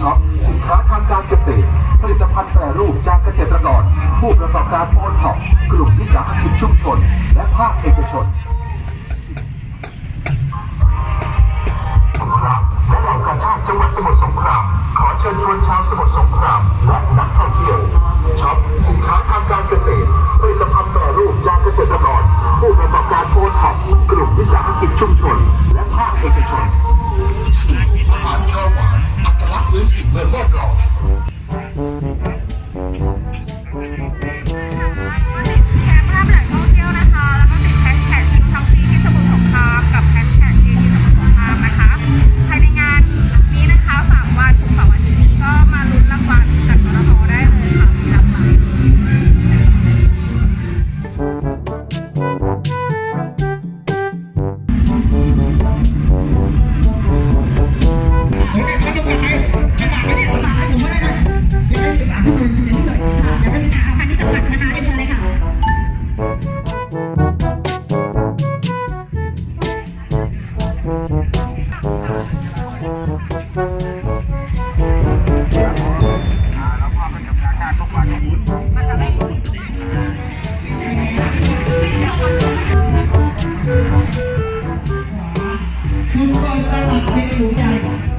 ช็อปสินค้าทางการเกษตร ผลิตภัณฑ์แปรรูปจากเกษตรกร ผู้ประกอบการโอท็อปกลุ่มวิสาหกิจชุมชน และภาคเอกชนและแหล่งกระชาติจังหวัดสมุทรสงคราม ขอเชิญชวนชาวสมุทรสงครามและนักท่องเที่ยวช็อปสินค้าทางการเกษตรผลิตภัณฑ์แปรรูปจากเกษตรกร ผู้ประกอบการโอท็อปกลุ่มวิสาหกิจชุมชน และภาคเอกชน ลุงก็ตลับเป็หนูให